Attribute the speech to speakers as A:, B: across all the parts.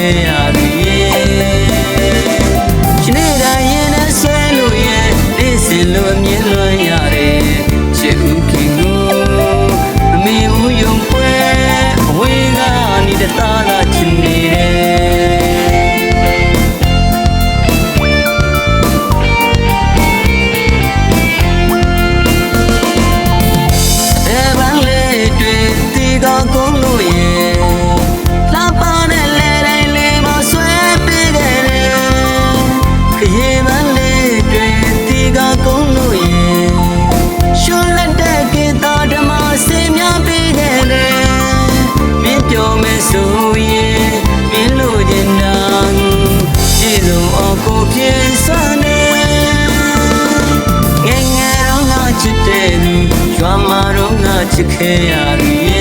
A: ငါ တော့ငါ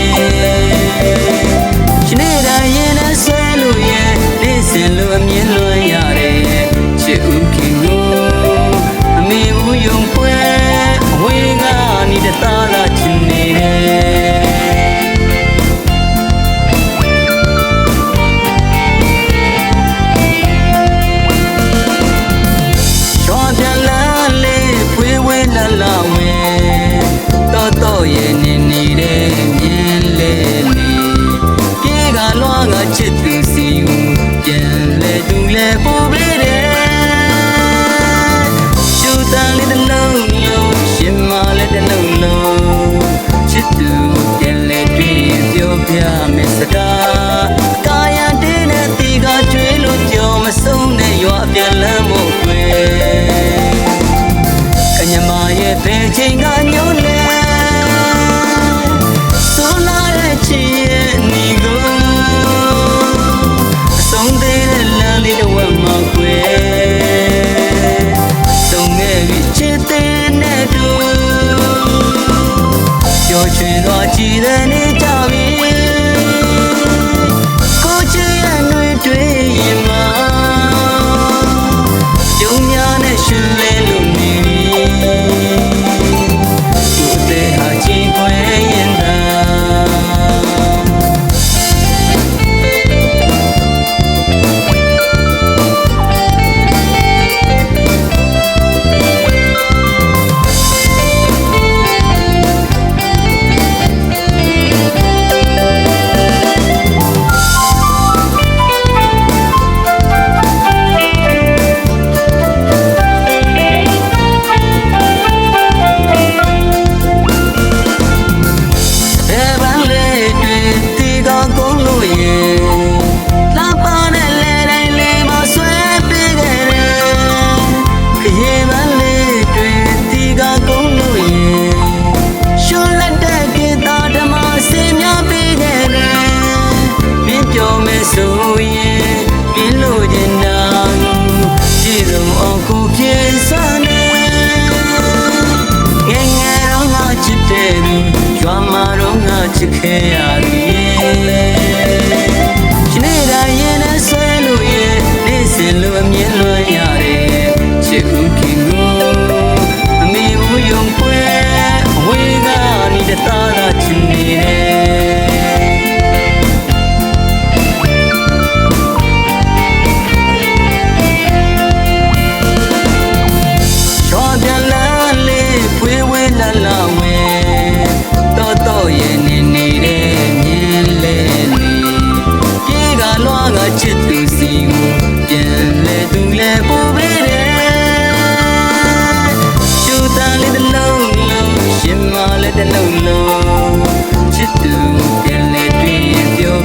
A: to care.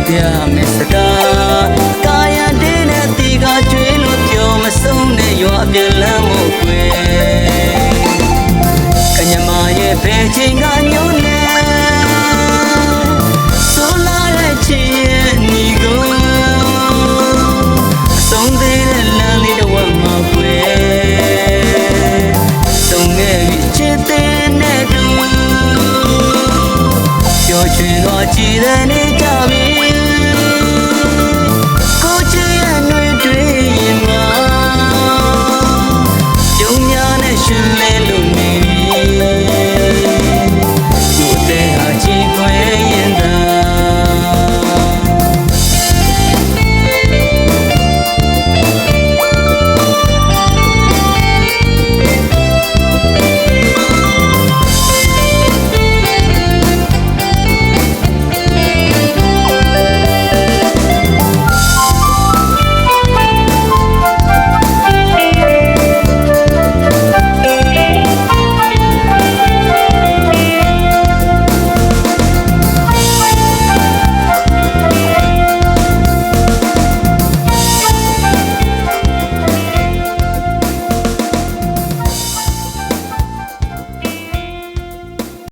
A: ပြမယ်စကားကာယတေးနဲ့တီကကျွေးလို့ပြောမဆုံးနဲ့ရွာအပြန်လမ်းမို့ကွယ်ကညမာရဲ့ဘယ်ချိန်ကညှို့နေဆိုလာတဲ့ချင်ရဲ့ညီကိုအဆုံးသေးတဲ့လမ်းလေးတစ်ဝက်မှာကွယ်ဆုံးခဲ့ပြီချစ်တဲ့နဲ့တူ yo chino chire ni kabi